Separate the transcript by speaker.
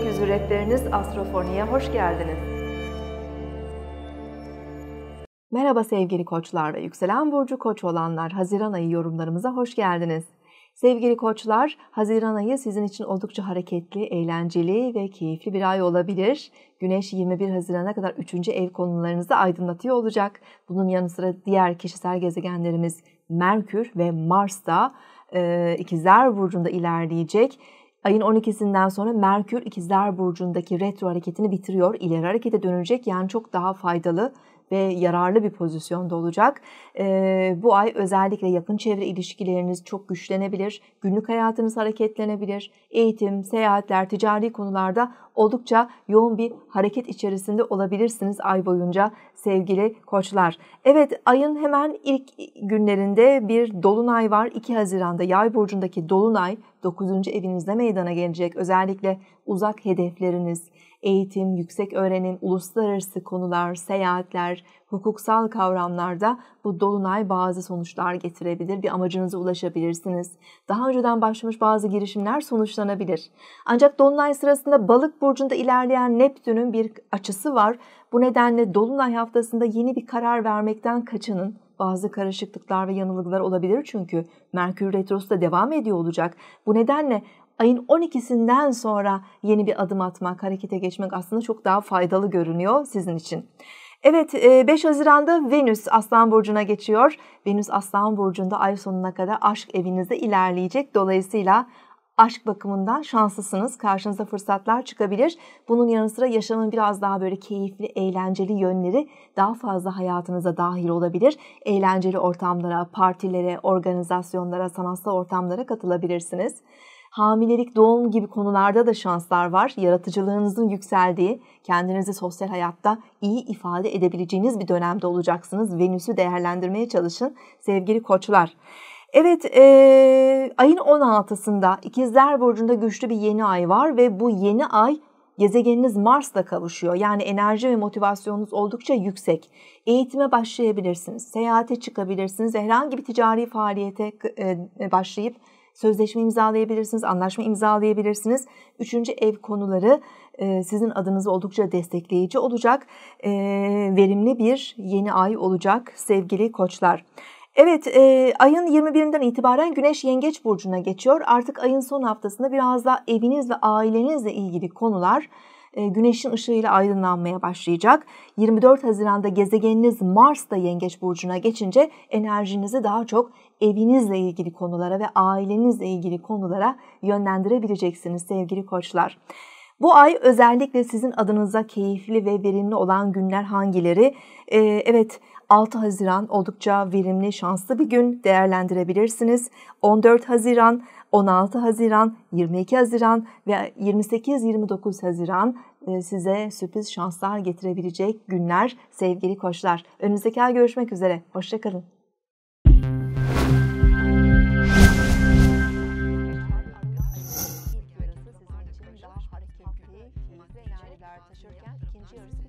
Speaker 1: rehberiniz Astrofoni'ye hoş geldiniz. Merhaba sevgili koçlar ve yükselen burcu koç olanlar. Haziran ayı yorumlarımıza hoş geldiniz. Sevgili koçlar, Haziran ayı sizin için oldukça hareketli, eğlenceli ve keyifli bir ay olabilir. Güneş 21 Haziran'a kadar 3. ev konularınızı aydınlatıyor olacak. Bunun yanı sıra diğer kişisel gezegenlerimiz Merkür ve Mars da e, İkizler Burcu'nda ilerleyecek. Ayın 12'sinden sonra Merkür İkizler Burcu'ndaki retro hareketini bitiriyor. İleri harekete dönecek yani çok daha faydalı ve yararlı bir pozisyonda olacak. E, bu ay özellikle yakın çevre ilişkileriniz çok güçlenebilir. Günlük hayatınız hareketlenebilir. Eğitim, seyahatler, ticari konularda oldukça yoğun bir hareket içerisinde olabilirsiniz ay boyunca sevgili koçlar. Evet ayın hemen ilk günlerinde bir dolunay var. 2 Haziran'da yay burcundaki dolunay 9. evinizde meydana gelecek. Özellikle uzak hedefleriniz, eğitim, yüksek öğrenim, uluslararası konular, seyahatler, hukuksal kavramlarda bu dolunay bazı sonuçlar getirebilir. Bir amacınıza ulaşabilirsiniz. Daha önceden başlamış bazı girişimler sonuçlanabilir. Ancak dolunay sırasında balık burcunda ilerleyen Neptün'ün bir açısı var. Bu nedenle dolunay haftasında yeni bir karar vermekten kaçının. Bazı karışıklıklar ve yanılgılar olabilir çünkü Merkür Retrosu da devam ediyor olacak. Bu nedenle ayın 12'sinden sonra yeni bir adım atmak, harekete geçmek aslında çok daha faydalı görünüyor sizin için. Evet 5 e, Haziran'da Venüs Aslan Burcu'na geçiyor. Venüs Aslan Burcu'nda ay sonuna kadar aşk evinizde ilerleyecek. Dolayısıyla aşk bakımından şanslısınız. Karşınıza fırsatlar çıkabilir. Bunun yanı sıra yaşamın biraz daha böyle keyifli, eğlenceli yönleri daha fazla hayatınıza dahil olabilir. Eğlenceli ortamlara, partilere, organizasyonlara, sanatsal ortamlara katılabilirsiniz. Hamilelik, doğum gibi konularda da şanslar var. Yaratıcılığınızın yükseldiği, kendinizi sosyal hayatta iyi ifade edebileceğiniz bir dönemde olacaksınız. Venüs'ü değerlendirmeye çalışın sevgili koçlar. Evet, e, ayın 16'sında İkizler Burcu'nda güçlü bir yeni ay var ve bu yeni ay gezegeniniz Mars'la kavuşuyor. Yani enerji ve motivasyonunuz oldukça yüksek. Eğitime başlayabilirsiniz, seyahate çıkabilirsiniz, herhangi bir ticari faaliyete başlayıp sözleşme imzalayabilirsiniz, anlaşma imzalayabilirsiniz. Üçüncü ev konuları sizin adınızı oldukça destekleyici olacak. Verimli bir yeni ay olacak sevgili koçlar. Evet, e, ayın 21'inden itibaren Güneş Yengeç Burcu'na geçiyor. Artık ayın son haftasında biraz daha eviniz ve ailenizle ilgili konular e, güneşin ışığıyla aydınlanmaya başlayacak. 24 Haziran'da gezegeniniz Mars da Yengeç Burcu'na geçince enerjinizi daha çok evinizle ilgili konulara ve ailenizle ilgili konulara yönlendirebileceksiniz sevgili koçlar. Bu ay özellikle sizin adınıza keyifli ve verimli olan günler hangileri? Ee, evet 6 Haziran oldukça verimli, şanslı bir gün değerlendirebilirsiniz. 14 Haziran, 16 Haziran, 22 Haziran ve 28-29 Haziran e, size sürpriz şanslar getirebilecek günler sevgili koçlar. Önümüzdeki ay görüşmek üzere. Hoşçakalın. Cheers.